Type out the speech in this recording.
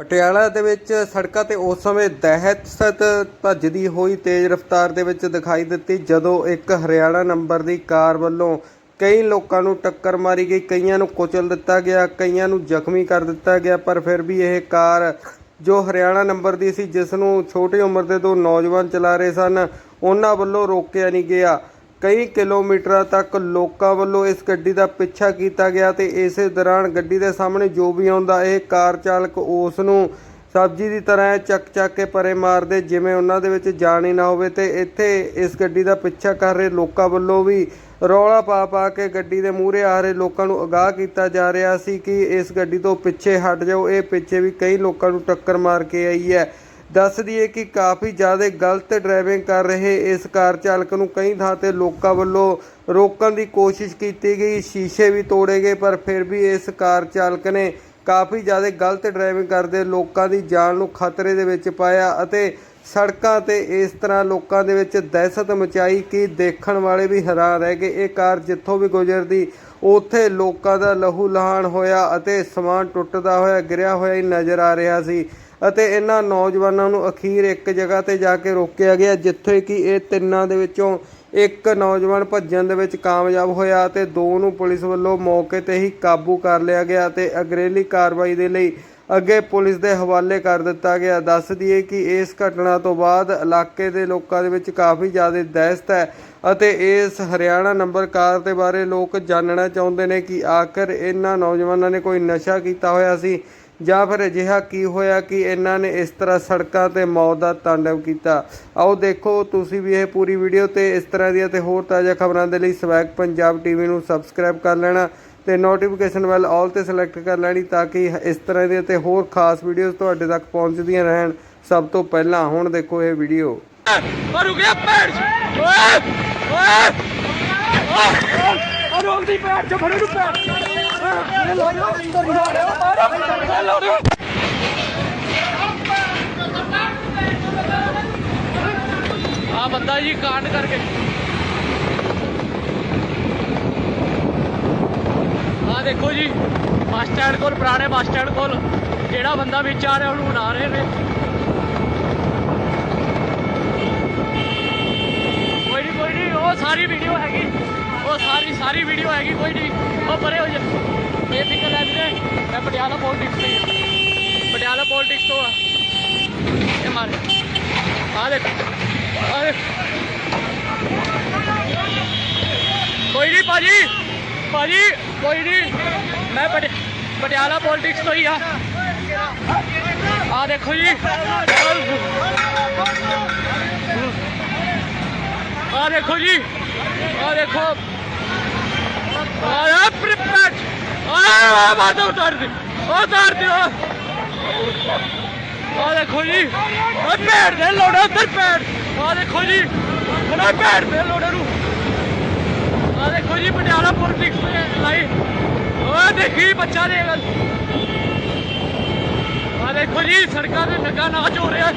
ਪਟਿਆਲਾ ਦੇ ਵਿੱਚ ਸੜਕਾਂ ਤੇ ਉਸ ਸਮੇਂ ਦਹਿਸ਼ਤ ਭੱਜਦੀ ਹੋਈ ਤੇਜ਼ ਰਫ਼ਤਾਰ ਦੇ ਵਿੱਚ ਦਿਖਾਈ ਦਿੱਤੀ, ਜਦੋਂ ਇੱਕ ਹਰਿਆਣਾ ਨੰਬਰ ਦੀ ਕਾਰ ਵੱਲੋਂ ਕਈ ਲੋਕਾਂ ਨੂੰ ਟੱਕਰ ਮਾਰੀ ਗਈ। ਕਈਆਂ ਨੂੰ ਕੁਚਲ ਦਿੱਤਾ ਗਿਆ, ਕਈਆਂ ਨੂੰ ਜ਼ਖਮੀ ਕਰ ਦਿੱਤਾ ਗਿਆ, ਪਰ ਫਿਰ ਵੀ ਇਹ ਕਾਰ ਜੋ ਹਰਿਆਣਾ ਨੰਬਰ ਦੀ ਸੀ, ਜਿਸ ਨੂੰ ਛੋਟੀ ਉਮਰ ਦੇ ਦੋ ਨੌਜਵਾਨ ਚਲਾ ਰਹੇ ਸਨ, ਉਹਨਾਂ ਵੱਲੋਂ ਰੋਕਿਆ ਨਹੀਂ ਗਿਆ। ਕਈ ਕਿਲੋਮੀਟਰਾਂ ਤੱਕ ਲੋਕਾਂ ਵੱਲੋਂ ਇਸ ਗੱਡੀ ਦਾ ਪਿੱਛਾ ਕੀਤਾ ਗਿਆ ਤੇ ਇਸੇ ਦੌਰਾਨ ਗੱਡੀ ਦੇ ਸਾਹਮਣੇ ਜੋ ਵੀ ਆਉਂਦਾ, ਇਹ ਕਾਰ ਚਾਲਕ ਉਸ ਨੂੰ ਸਬਜ਼ੀ ਦੀ ਤਰ੍ਹਾਂ ਚੱਕ ਚੱਕ ਕੇ ਪਰੇ ਮਾਰਦੇ, ਜਿਵੇਂ ਉਹਨਾਂ ਦੇ ਵਿੱਚ ਜਾਣ ਹੀ ਨਾ ਹੋਵੇ ਤੇ ਇੱਥੇ ਇਸ ਗੱਡੀ ਦਾ ਪਿੱਛਾ ਕਰ ਰਹੇ ਲੋਕਾਂ ਵੱਲੋਂ ਵੀ ਰੌਲਾ ਪਾ ਪਾ ਕੇ ਗੱਡੀ ਦੇ ਮੂਹਰੇ ਆ ਰਹੇ ਲੋਕਾਂ ਨੂੰ ਅਗਾਹ ਕੀਤਾ ਜਾ ਰਿਹਾ ਸੀ ਕਿ ਇਸ ਗੱਡੀ ਤੋਂ ਪਿੱਛੇ ਹਟ ਜਾਓ, ਇਹ ਪਿੱਛੇ ਵੀ ਕਈ ਲੋਕਾਂ ਨੂੰ ਟੱਕਰ ਮਾਰ ਕੇ ਆਈ ਹੈ। ਦੱਸ ਦਈਏ ਕਿ ਕਾਫੀ ਜ਼ਿਆਦਾ ਗਲਤ ਡਰਾਈਵਿੰਗ ਕਰ ਰਹੇ ਇਸ ਕਾਰ ਚਾਲਕ ਨੂੰ। ਕਈ ਥਾਂ ਤੇ ਲੋਕਾਂ ਵੱਲੋਂ ਰੋਕਣ ਦੀ ਕੋਸ਼ਿਸ਼ ਕੀਤੀ ਗਈ, ਸ਼ੀਸ਼ੇ ਵੀ ਤੋੜੇ ਗਏ, ਪਰ ਫਿਰ ਵੀ ਇਸ ਕਾਰ ਚਾਲਕ ਨੇ ਕਾਫੀ ਜ਼ਿਆਦਾ ਗਲਤ ਡਰਾਈਵਿੰਗ ਕਰਦੇ ਲੋਕਾਂ ਦੀ ਜਾਨ ਨੂੰ ਖਤਰੇ ਦੇ ਵਿੱਚ ਪਾਇਆ ਅਤੇ ਸੜਕਾਂ ਤੇ ਇਸ ਤਰ੍ਹਾਂ ਲੋਕਾਂ ਦੇ ਵਿੱਚ ਦਹਿਸ਼ਤ ਮਚਾਈ ਕਿ ਦੇਖਣ ਵਾਲੇ ਵੀ ਹੈਰਾਨ ਰਹਿ ਗਏ। ਇਹ ਕਾਰ ਜਿੱਥੋਂ ਵੀ ਗੁਜ਼ਰਦੀ, ਉੱਥੇ ਲੋਕਾਂ ਦਾ ਲਹੂ ਲਹਾਨ ਹੋਇਆ ਅਤੇ ਸਮਾਨ ਟੁੱਟਦਾ ਹੋਇਆ, ਗਿਰਿਆ ਹੋਇਆ ਹੀ ਨਜ਼ਰ ਆ ਰਿਹਾ ਸੀ। ਅਤੇ ਇਹਨਾਂ ਨੌਜਵਾਨਾਂ ਨੂੰ ਅਖੀਰ ਇੱਕ ਜਗ੍ਹਾ ਤੇ ਜਾ ਕੇ ਰੋਕਿਆ ਗਿਆ, ਜਿੱਥੇ ਕਿ ਇਹ ਤਿੰਨਾਂ ਦੇ ਵਿੱਚੋਂ ਇੱਕ ਨੌਜਵਾਨ ਭੱਜਣ ਦੇ ਵਿੱਚ ਕਾਮਯਾਬ ਹੋਇਆ ਅਤੇ ਦੋ ਨੂੰ ਪੁਲਿਸ ਵੱਲੋਂ ਮੌਕੇ ਤੇ ਹੀ ਕਾਬੂ ਕਰ ਲਿਆ ਗਿਆ ਤੇ ਅਗਰੇਲੀ ਕਾਰਵਾਈ ਦੇ ਲਈ ਅੱਗੇ ਪੁਲਿਸ ਦੇ ਹਵਾਲੇ ਕਰ ਦਿੱਤਾ ਗਿਆ। ਦੱਸ ਦਈਏ ਕਿ ਇਸ ਘਟਨਾ ਤੋਂ ਬਾਅਦ ਇਲਾਕੇ ਦੇ ਲੋਕਾਂ ਦੇ ਵਿੱਚ ਕਾਫੀ ਜ਼ਿਆਦਾ ਦਹਿਸ਼ਤ ਹੈ ਅਤੇ ਇਸ ਹਰਿਆਣਾ ਨੰਬਰ ਕਾਰ ਦੇ ਬਾਰੇ ਲੋਕ ਜਾਣਨਾ ਚਾਹੁੰਦੇ ਨੇ ਕਿ ਆਖਰ ਇਹਨਾਂ ਨੌਜਵਾਨਾਂ ਨੇ ਕੋਈ ਨਸ਼ਾ ਕੀਤਾ ਹੋਇਆ ਸੀ ਜਾਂ ਫਿਰ ਅਜਿਹਾ ਕੀ ਹੋਇਆ ਕਿ ਇਹਨਾਂ ਨੇ ਇਸ ਤਰ੍ਹਾਂ ਸੜਕਾਂ ਤੇ ਮੌਤ ਦਾ ਤਾਂਡਵ ਕੀਤਾ ਆਓ ਦੇਖੋ ਤੁਸੀਂ ਵੀ ਇਹ ਪੂਰੀ ਵੀਡੀਓ ਤੇ ਇਸ ਤਰ੍ਹਾਂ ਦੀਆਂ ਤੇ ਹੋਰ ਤਾਜ਼ਾ ਖਬਰਾਂ ਦੇ ਲਈ ਸਵੈਕ ਪੰਜਾਬ ਟੀਵੀ ਨੂੰ ਸਬਸਕ੍ਰਾਈਬ ਕਰ ਲੈਣਾ ਤੇ ਨੋਟੀਫਿਕੇਸ਼ਨ ਬੈਲ ਆਲ ਤੇ ਸਿਲੈਕਟ ਕਰ ਲੈਣੀ ਤਾਂ ਕਿ ਇਸ ਤਰ੍ਹਾਂ ਦੀਆਂ ਤੇ ਹੋਰ ਖਾਸ ਵੀਡੀਓਜ਼ ਤੁਹਾਡੇ ਤੱਕ ਪਹੁੰਚਦੀਆਂ ਰਹਿਣ ਸਭ ਤੋਂ ਪਹਿਲਾਂ ਹੁਣ ਦੇਖੋ ਇਹ ਵੀਡੀਓ ਰੁਕ ਗਿਆ ਪੈਰ ਓਏ ਓਏ ਰੋਲਦੀ ਬੰਦਾ ਜੀ ਕਾਂਡ ਕਰਕੇ। ਆ ਦੇਖੋ ਜੀ, ਬੱਸ ਸਟੈਂਡ ਕੋਲ, ਪੁਰਾਣੇ ਬੱਸ ਸਟੈਂਡ ਕੋਲ, ਜਿਹੜਾ ਬੰਦਾ ਵਿਚਾਰਿਆ ਉਹਨੂੰ ਬਣਾ ਰਹੇ ਨੇ। ਸਾਰੀ ਸਾਰੀ ਵੀਡੀਓ ਹੈਗੀ ਕੋਈ ਨਹੀਂ ਉਹ ਪਰੇ ਹੋ ਜਾ ਇਹ ਫਿਕਰ ਲੈ ਵੀਰੇ ਮੈਂ ਪਟਿਆਲਾ ਪੋਲਿਟਿਕਸ ਤੋਂ ਹੀ ਹਾਂ। ਪਟਿਆਲਾ ਪੋਲਿਟਿਕਸ ਤੋਂ ਆ ਇਹ ਮਾਰ ਆ ਦੇਖ ਆ ਦੇਖ ਕੋਈ ਨਹੀਂ ਭਾਜੀ ਭਾਜੀ ਕੋਈ ਨਹੀਂ ਮੈਂ ਪਟਿ- ਪਟਿਆਲਾ ਪੋਲਿਟਿਕਸ ਤੋਂ ਹੀ ਆ ਆ ਦੇਖੋ ਜੀ ਆ ਦੇਖੋ ਜੀ ਆ ਦੇਖੋ ਆ ਉਤਾਰ ਦੇ। ਉਤਾਰ ਦਿਓ ਆ ਦੇਖੋ ਜੀ ਆ ਪੈਰ ਦੇ ਲੋੜਾ ਉੱਧਰ ਪੈਰ ਆ ਦੇਖੋ ਜੀ ਆ ਪੈਰ ਦੇ ਲੋੜਾ ਨੂੰ। ਆ ਦੇਖੋ ਜੀ, ਪਟਿਆਲਾ ਪੋਲਿਟਿਕਸ ਤੇ ਲਾਈ। ਉਹ ਦੇਖੀ ਬੱਚਾ ਦੇ ਆ ਦੇਖੋ ਜੀ, ਸੜਕਾਂ ਤੇ ਨੰਗਾ ਨਾਚ ਹੋ ਰਿਹਾ।